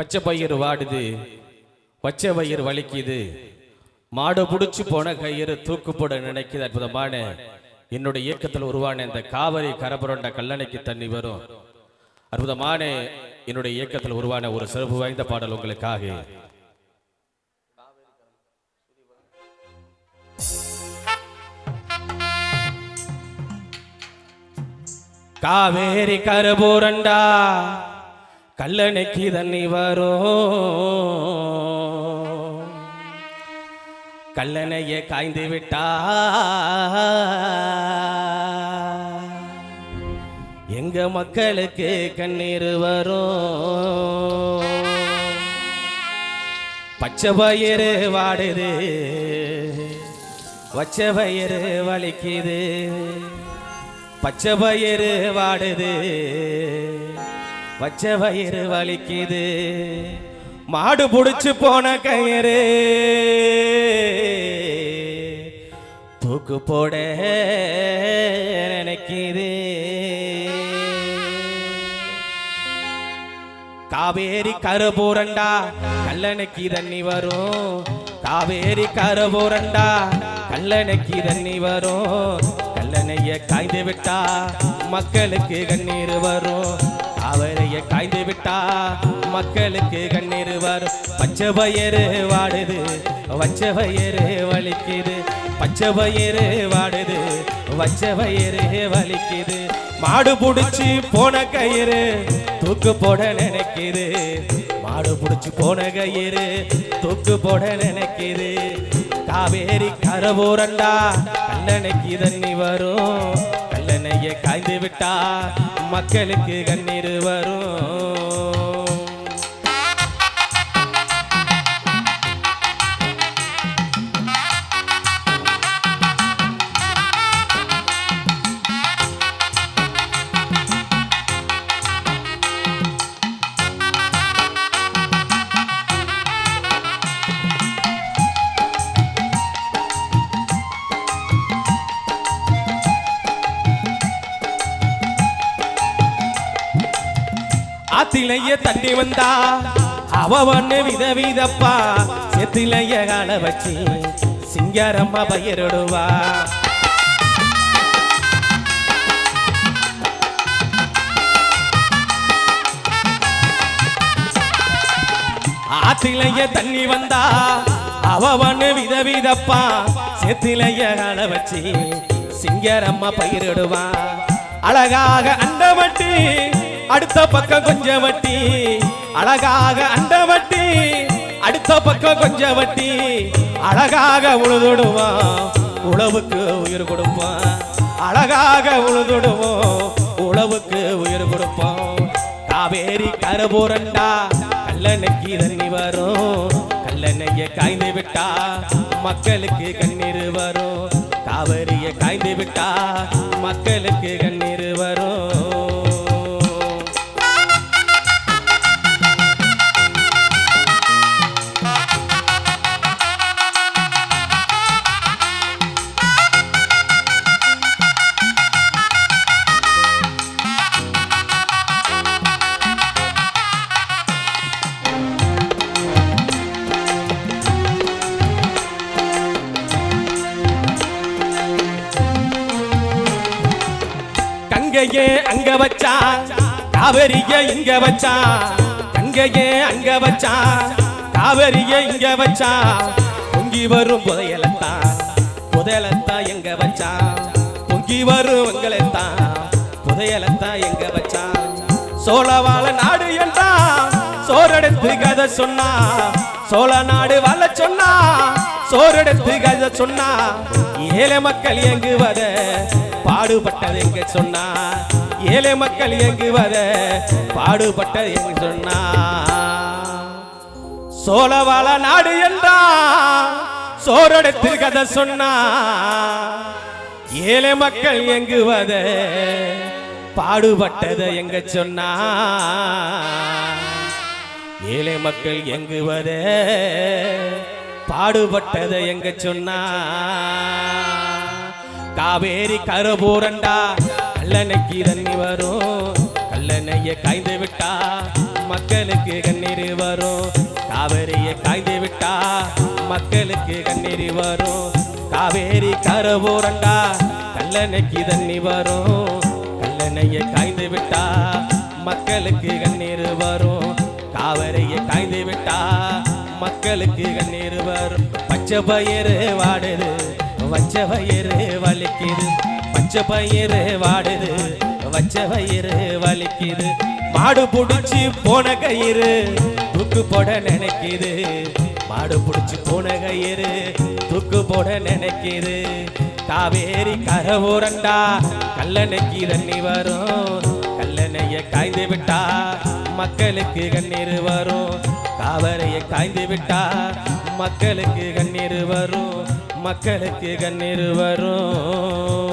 பச்சை பயிர் வாடுது. பச்சை பயிர் வலிக்குது. மாடு பிடிச்சி போன கயிறு தூக்கு போட நினைக்குது. அற்புதமான என்னுடைய இயக்கத்தில் உருவான இந்த காவிரி கரபுரண்ட கல்லணைக்கு தண்ணி வரும். அற்புதமான என்னுடைய இயக்கத்தில் உருவான ஒரு சிறப்பு வாய்ந்த பாடல் உங்களுக்காக. காவேரி கரபூரண்டா. கல்லணைக்கு தண்ணி வரும் கல்லணையை காய்ந்து விட்டா எங்க மக்களுக்கு கண்ணீர் வரும் பச்சை பயிறு வாடுது. வச்ச பயிறு வலிக்குது. பச்சை பயிறு வாடுது. பச்சை வயிறு வலிக்குது. மாடு புடிச்சு போன கயிறு. தூக்கு போட நினைக்குது. காவேரி கருபூரண்டா கல்லணைக்கு தண்ணி வரும். காவேரி கருபூரண்டா கல்லணைக்கு தண்ணி வரும். கல்லணைய காய்ந்து விட்டா மக்களுக்கு கண்ணீர் வரும். காவேரிய காய்ந்து விட்டா மக்களுக்கு கண்ணீர் வரும். பச்சை பயிறு வாடுது வச்ச பயிறு வலிக்குது. பச்சை பயிறு வாடுது வச்ச பயிறு வலிக்குது. மாடு புடிச்சு போன கயிறு தூக்கு போட நினைக்கிது. மாடு புடிச்சு போன கயிறு தூக்கு போட நினைக்கிது. காவேரி கரபூரண்டா கல்லணைக்கு தண்ணி வரும். கல்லணைய காய்ந்து விட்டா மக்களுக்கு கண்ணீர் வரும். ஆத்திலைய தண்ணி வந்தா அவ ஒண்ணு வித விதப்பா செத்திலைய கால வச்சு சிங்காரம்மா பயிரிடுவா. ஆத்திலைய தண்ணி வந்தா அவ ஒண்ணு வித விதப்பா செத்திலைய கால வச்சு சிங்காரம்மா பயிரிடுவா. அழகாக அண்டவட்டி அடுத்த பக்கம் கொஞ்சம் வட்டி அழகாக அண்ட வட்டி. அடுத்த பக்கம் கொஞ்சம் வட்டி அழகாக உழுதுடுவான் உழவுக்கு உயிர் கொடுப்பான் அழகாக உழுதுடுவோம். உழவுக்கு உயிர் கொடுப்போம். காவேரி கருபூரண்டா கல்லணைக்கு தண்ணி வரும். கல்லணைய காய்ந்து விட்டா மக்களுக்கு கண்ணீர் வரும். காவேரிய காய்ந்து விட்டா மக்களுக்கு கண்ணீர் கங்கையே அங்க வச்சா காவிரிய இங்க வச்சா கங்கையே அங்க வச்சா காவிரிய இங்க வச்சா பொங்கி வரும் புதையலத்தான் புதையலத்தான் எங்க வச்சா பொங்கி வரும் உங்களைத்தான் புதையலத்தான் எங்க வச்சா. சோழவாழ நாடு என்றா சோரெடுத்து கதை சொன்னா சோழ நாடு வாழ சொன்னா சோரெடுத்து கதை சொன்னா ஏழை மக்கள் இயங்குவத பாடுபட்டது எங்க சொன்னா? ஏழை மக்கள் இயங்குவத பாடுபட்டது எங்க சொன்னா? சோழவாள நாடு என்றா சோரெடுத்து கதை சொன்னா? ஏழை மக்கள் இயங்குவத பாடுபட்டதை எங்க சொன்னா? ஏழை மக்கள் எங்குவத பாடுபட்டதை எங்க சொன்னா? காவேரி கரபூரண்டா கல்லணைக்கு தண்ணி வரும். கல்லணைய காய்ந்து விட்டா மக்களுக்கு கண்ணீர் வரும். காவேரியை காய்ந்து விட்டா மக்களுக்கு கண்ணீர் வரும். காவேரி கரபூரண்டா கல்லணைக்கு தண்ணி வரும். கல்லணையை காய்ந்து விட்டா மக்களுக்கு கண்ணீர் வரும். காவேரியை காய்ந்து விட்டா மக்களுக்கு கண்ணீர் வரும். பச்சை பயிறு வாடுது. வச்ச பயிறு வலிக்குது. பச்சை பயிறு வாடுது. வச்ச பயிறு வலிக்குது. மாடு பிடிச்சி போன கயிறு தூக்கு போட நினைக்குது. மாடு பிடிச்சி போன கயிறு தூக்கு போட நினைக்குது. காவேரி கரவுரண்டா கல்லணைக்கு தண்ணி வரும். கல்லணைய காய்ந்து விட்டா மக்களுக்கு கண்ணீர் வரும். காவரையை காய்ந்து விட்டா மக்களுக்கு கண்ணீர் வரும். மக்களுக்கு கண்ணீர் வரும்.